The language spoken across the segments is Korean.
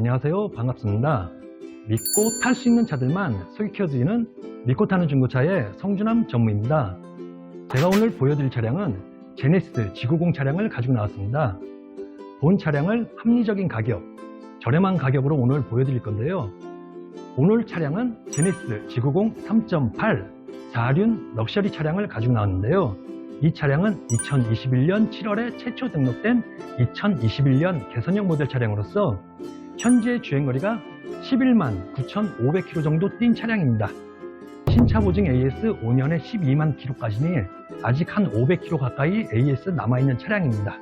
안녕하세요. 반갑습니다. 믿고 탈 수 있는 차들만 소개해드리는 믿고 타는 중고차의 성준함 전무입니다. 제가 오늘 보여드릴 차량은 제네시스 지구공 차량을 가지고 나왔습니다. 본 차량을 합리적인 가격, 저렴한 가격으로 오늘 보여드릴 건데요. 오늘 차량은 제네시스 지구공 3.8 4륜 럭셔리 차량을 가지고 나왔는데요. 이 차량은 2021년 7월에 최초 등록된 2021년 개선형 모델 차량으로서 현재 주행거리가 11만 9,500km 정도 뛴 차량입니다. 신차 보증 AS 5년에 12만 km까지니 아직 한 500km 가까이 AS 남아있는 차량입니다.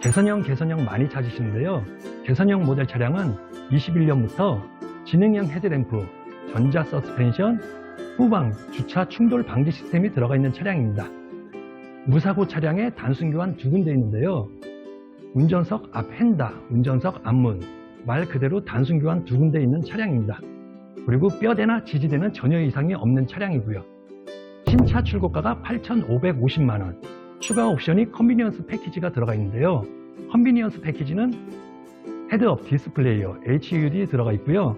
개선형 개선형 많이 찾으시는데요. 개선형 모델 차량은 21년부터 지능형 헤드램프, 전자 서스펜션, 후방 주차 충돌 방지 시스템이 들어가 있는 차량입니다. 무사고 차량에 단순 교환 두 군데 있는데요. 운전석 앞 핸다, 운전석 앞문, 말 그대로 단순 교환 두 군데 있는 차량입니다. 그리고 뼈대나 지지대는 전혀 이상이 없는 차량이고요. 신차 출고가가 8,550만 원, 추가 옵션이 컨비니언스 패키지가 들어가 있는데요. 컨비니언스 패키지는 헤드업 디스플레이어 HUD 들어가 있고요.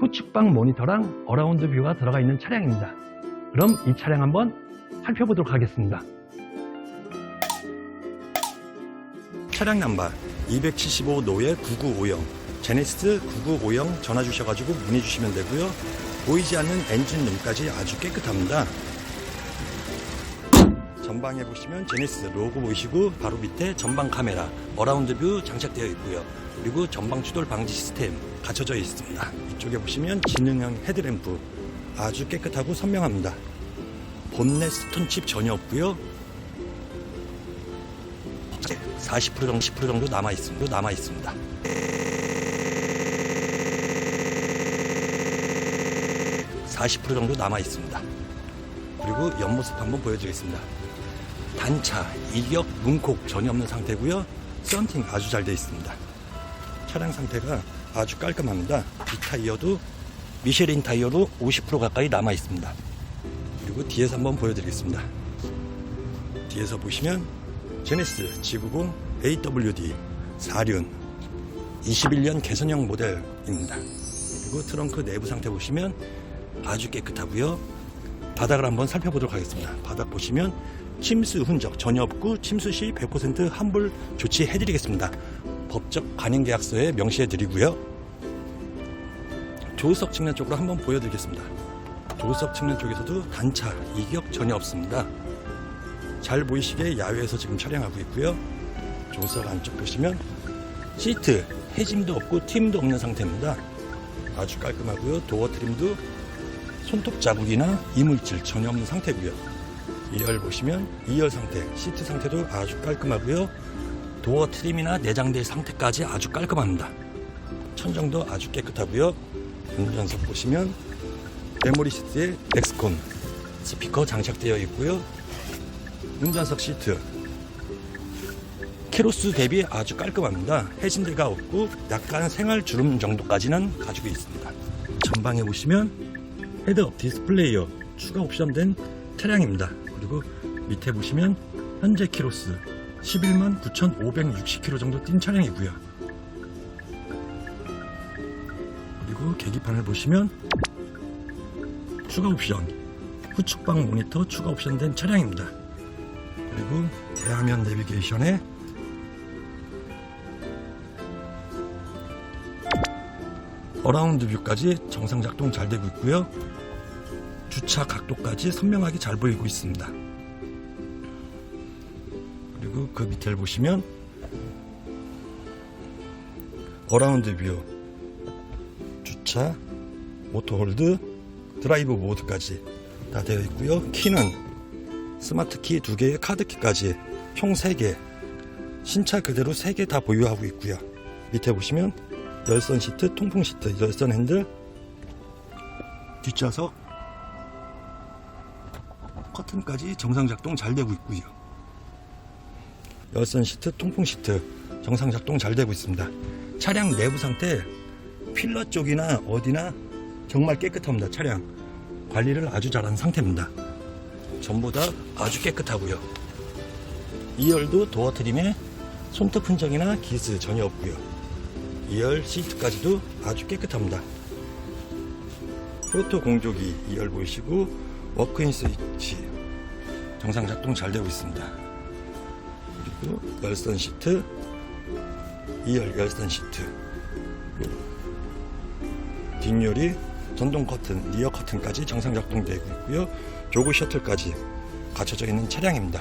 후측방 모니터랑 어라운드 뷰가 들어가 있는 차량입니다. 그럼 이 차량 한번 살펴보도록 하겠습니다. 차량 넘버 275 노예 9950 제네시스 9950 전화 주셔가지고 문의 주시면 되고요. 보이지 않는 엔진룸까지 아주 깨끗합니다. 전방에 보시면 제네시스 로고 보이시고 바로 밑에 전방 카메라 어라운드 뷰 장착되어 있고요. 그리고 전방 추돌 방지 시스템 갖춰져 있습니다. 이쪽에 보시면 지능형 헤드램프 아주 깨끗하고 선명합니다. 본넷 스톤칩 전혀 없고요. 40% 정도, 10% 정도 남아 있습니다. 남아 있습니다. 40% 정도 남아 있습니다. 그리고 옆모습 한번 보여드리겠습니다. 단차, 이격, 문콕 전혀 없는 상태고요. 썬팅 아주 잘 되어 있습니다. 차량 상태가 아주 깔끔합니다. 이 타이어도 미쉐린 타이어로 50% 가까이 남아 있습니다. 그리고 뒤에서 한번 보여드리겠습니다. 뒤에서 보시면 제네시스 G90 AWD 4륜 21년 개선형 모델입니다. 그리고 트렁크 내부 상태 보시면 아주 깨끗하고요. 바닥을 한번 살펴보도록 하겠습니다. 바닥 보시면 침수 흔적 전혀 없고 침수 시 100% 환불 조치해 드리겠습니다. 법적 관행 계약서에 명시해 드리고요. 조수석 측면 쪽으로 한번 보여드리겠습니다. 조수석 측면 쪽에서도 단차, 이격 전혀 없습니다. 잘 보이시게 야외에서 지금 촬영하고 있고요. 조수석 안쪽 보시면 시트 해짐도 없고 팀도 없는 상태입니다. 아주 깔끔하고요. 도어 트림도 손톱 자국이나 이물질 전혀 없는 상태고요. 2열 보시면 2열 상태, 시트 상태도 아주 깔끔하고요. 도어 트림이나 내장될 상태까지 아주 깔끔합니다. 천정도 아주 깨끗하고요. 운전석 보시면 메모리 시트에 엑스콘 스피커 장착되어 있고요. 운전석 시트 키로수 대비 아주 깔끔합니다. 해진대가 없고 약간 생활 주름 정도까지는 가지고 있습니다. 전방에 보시면 헤드업 디스플레이어 추가 옵션된 차량입니다. 그리고 밑에 보시면 현재 키로수 11만 9,560km 정도 뛴 차량이고요. 그리고 계기판을 보시면 추가 옵션 후측방 모니터 추가 옵션 된 차량입니다. 그리고 대화면 내비게이션에 어라운드 뷰까지 정상 작동 잘 되고 있고요. 주차 각도까지 선명하게 잘 보이고 있습니다. 그리고 그 밑에를 보시면 어라운드 뷰, 주차, 오토홀드, 드라이브 모드까지 다 되어 있고요. 키는 스마트 키 두 개에 카드 키까지 총 3개, 신차 그대로 3개 다 보유하고 있고요. 밑에 보시면 열선 시트, 통풍 시트, 열선 핸들, 뒷좌석, 커튼까지 정상 작동 잘 되고 있고요. 열선 시트, 통풍 시트 정상 작동 잘 되고 있습니다. 차량 내부 상태 필러 쪽이나 어디나 정말 깨끗합니다. 차량 관리를 아주 잘한 상태입니다. 전부 다 아주 깨끗하고요. 2열도 도어 트림에 손톱 흔적이나 기스 전혀 없고요. 2열 시트까지도 아주 깨끗합니다. 포토 공조기 2열 보이시고 워크인 스위치 정상 작동 잘 되고 있습니다. 그리고 열선 시트 2열 열선 시트 뒷유리 전동 커튼, 리어 커튼까지 정상 작동되고 있고요. 조그 셔틀까지 갖춰져 있는 차량입니다.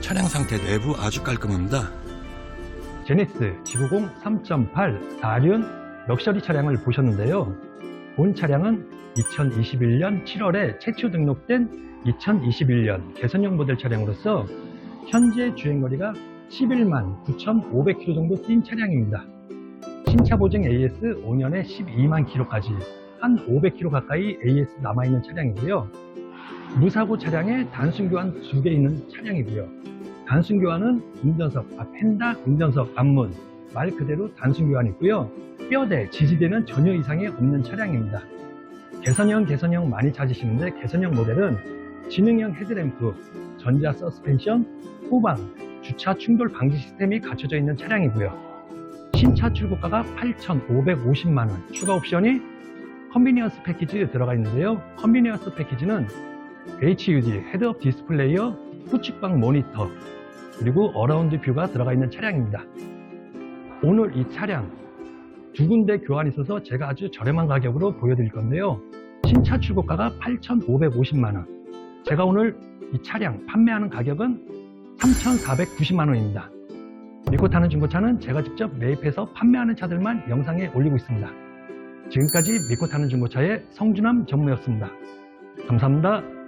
차량 상태 내부 아주 깔끔합니다. 제네시스 지구공 3.8 4륜 럭셔리 차량을 보셨는데요. 본 차량은 2021년 7월에 최초 등록된 2021년 개선형 모델 차량으로서 현재 주행거리가 11만 9,500km 정도 뛴 차량입니다. 신차 보증 AS 5년에 12만 km까지 한 500km 가까이 AS 남아있는 차량이고요. 무사고 차량에 단순 교환 2개 있는 차량이고요. 단순 교환은 운전석, 아, 펜다 운전석 앞문 말 그대로 단순 교환이고요. 뼈대, 지지대는 전혀 이상이 없는 차량입니다. 개선형, 개선형 많이 찾으시는데 개선형 모델은 지능형 헤드램프, 전자 서스펜션, 후방, 주차 충돌 방지 시스템이 갖춰져 있는 차량이고요. 신차 출고가가 8,550만원, 추가 옵션이 컨비니언스 패키지 들어가 있는데요. 컨비니언스 패키지는 HUD, 헤드업 디스플레이어, 후측방 모니터, 그리고 어라운드 뷰가 들어가 있는 차량입니다. 오늘 이 차량 두 군데 교환이 있어서 제가 아주 저렴한 가격으로 보여드릴 건데요. 신차 출고가가 8,550만원. 제가 오늘 이 차량 판매하는 가격은 3,490만원입니다. 믿고 타는 중고차는 제가 직접 매입해서 판매하는 차들만 영상에 올리고 있습니다. 지금까지 믿고 타는 중고차의 성준함 전무였습니다. 감사합니다.